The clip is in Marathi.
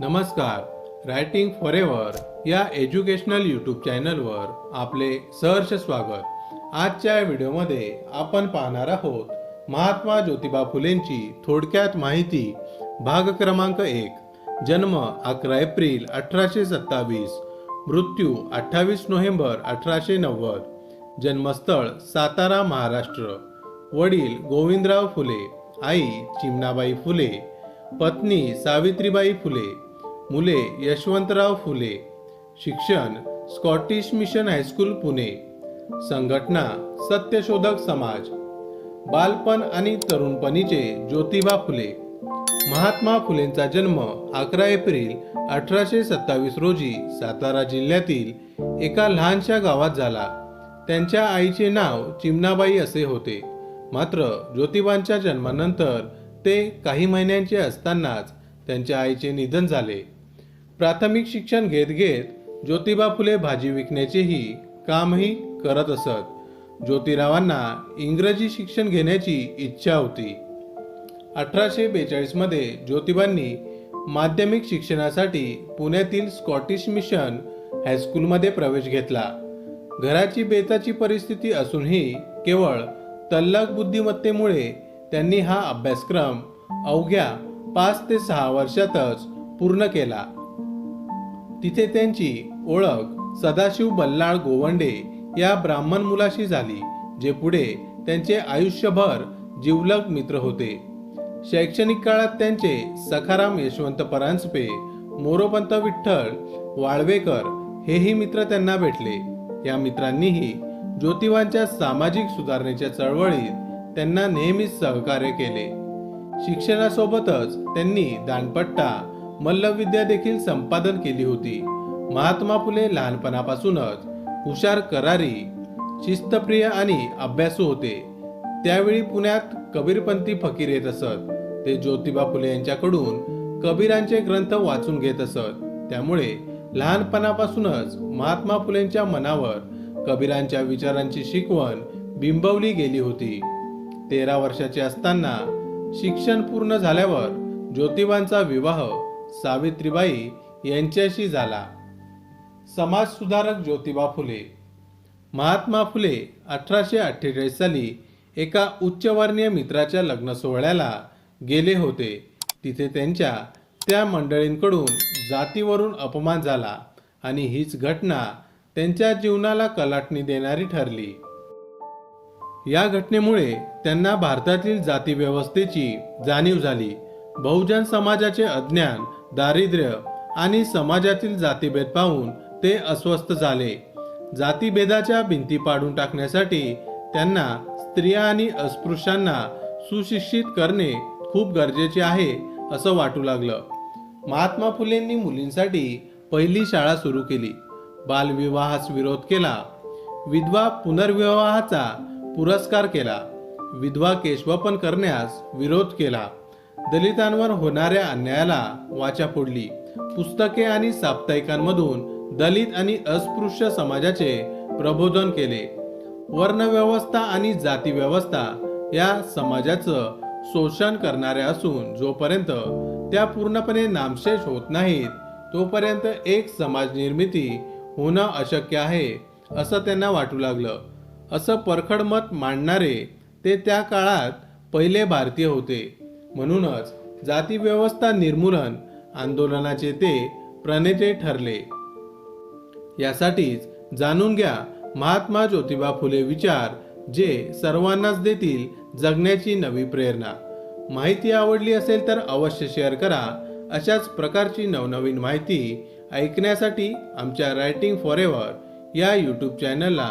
नमस्कार. रायटिंग फॉर एव्हर या एज्युकेशनल यूट्यूब चॅनलवर आपले सहर्ष स्वागत. आजच्या व्हिडिओमध्ये आपण पाहणार आहोत महात्मा ज्योतिबा फुलेंची थोडक्यात माहिती. भाग क्रमांक एक. जन्म अकरा एप्रिल अठराशे सत्तावीस. मृत्यू अठ्ठावीस नोव्हेंबर अठराशे नव्वद. जन्मस्थळ सातारा महाराष्ट्र. वडील गोविंदराव फुले. आई चिमणाबाई फुले. पत्नी सावित्रीबाई फुले मुले यशवंतराव फुले शिक्षण स्कॉटिश मिशन हायस्कूल पुणे संघटना सत्यशोधक समाज बालपण आणि तरुणपणीचे ज्योतिबा फुले. महात्मा फुलेंचा जन्म अकरा एप्रिल अठराशे सत्तावीस रोजी सातारा जिल्ह्यातील एका लहानशा गावात झाला. त्यांच्या आईचे नाव चिमणाबाई असे होते. मात्र ज्योतिबांच्या जन्मानंतर ते काही महिन्यांचे असतानाच त्यांच्या आईचे निधन झाले. प्राथमिक शिक्षण घेत घेत ज्योतिबा फुले भाजी विकण्याचेही कामही करत असत. ज्योतिरावांना इंग्रजी शिक्षण घेण्याची इच्छा होती. अठराशे बेचाळीसमध्ये ज्योतिबांनी माध्यमिक शिक्षणासाठी पुण्यातील स्कॉटिश मिशन हायस्कूलमध्ये प्रवेश घेतला. घराची बेताची परिस्थिती असूनही केवळ तल्लक बुद्धिमत्तेमुळे त्यांनी हा अभ्यासक्रम अवघ्या पाच ते सहा वर्षातच पूर्ण केला. तिथे त्यांची ओळख सदाशिव बल्लाळ गोवंडे या ब्राह्मण मुलाशी झाली जे पुढे त्यांचे आयुष्यभर जिवलग मित्र होते. शैक्षणिक काळात त्यांचे सखाराम यशवंत परांजपे मोरोपंत विठ्ठल वाळवेकर हेही मित्र त्यांना भेटले. या मित्रांनीही ज्योतिबांच्या सामाजिक सुधारणेच्या चळवळीत त्यांना नेहमीच सहकार्य केले. शिक्षणासोबतच त्यांनी दानपट्टा मल्लविद्या देखील संपादन केली होती. महात्मा फुले लहानपणापासूनच हुशार करारी शिस्तप्रिय आणि अभ्यासू होते. त्यावेळी पुण्यात कबीरपंथी फकीर येत असत. ते ज्योतिबा फुले यांच्याकडून कबीरांचे ग्रंथ वाचून घेत असत. त्यामुळे लहानपणापासूनच महात्मा फुलेंच्या मनावर कबीरांच्या विचारांची शिकवण बिंबवली गेली होती. तेरा वर्षाचे असताना शिक्षण पूर्ण झाल्यावर ज्योतिबांचा विवाह सावित्रीबाई यांच्याशी झाला. समाजसुधारक ज्योतिबा फुले. महात्मा फुले अठराशे अठ्ठेचाळीस साली एका उच्चवर्णीय मित्राच्या लग्न सोहळ्याला गेले होते. तिथे त्यांच्या त्या मंडळींकडून जातीवरून अपमान झाला आणि हीच घटना त्यांच्या जीवनाला कलाटणी देणारी ठरली. या घटनेमुळे त्यांना भारतातील जातीव्यवस्थेची जाणीव झाली. बहुजन समाजाचे अज्ञान दारिद्र्य आणि समाजातील जातीभेद पाहून ते अस्वस्थ झाले. जातीभेदाच्या भिंती पाडून टाकण्यासाठी त्यांना स्त्रिया आणि अस्पृश्यांना सुशिक्षित करणे खूप गरजेचे आहे असं वाटू लागलं. महात्मा फुलेंनी मुलींसाठी पहिली शाळा सुरू केली. बालविवाहास विरोध केला. विधवा पुनर्विवाहाचा पुरस्कार केला. विधवा केशवपन करण्यास विरोध केला. दलितांवर होणाऱ्या अन्यायाला वाचा फोडली. पुस्तके आणि साप्ताहिकांमधून दलित आणि अस्पृश्य समाजाचे प्रबोधन केले. वर्णव्यवस्था आणि जातीव्यवस्था या समाजाचं शोषण करणाऱ्या असून जोपर्यंत त्या पूर्णपणे नामशेष होत नाहीत तोपर्यंत एक समाज निर्मिती होणं अशक्य आहे असं त्यांना वाटू लागलं. असं परखड मत मांडणारे ते त्या काळात पहिले भारतीय होते. म्हणूनच जातीव्यवस्था निर्मूलन आंदोलनाचे ते प्रणेते ठरले. यासाठीच जाणून घ्या महात्मा ज्योतिबा फुले विचार जे सर्वांनाच देतील जगण्याची नवी प्रेरणा. माहिती आवडली असेल तर अवश्य शेअर करा. अशाच प्रकारची नवनवीन माहिती ऐकण्यासाठी आमच्या रायटिंग फॉर एव्हर या यूट्यूब चॅनलला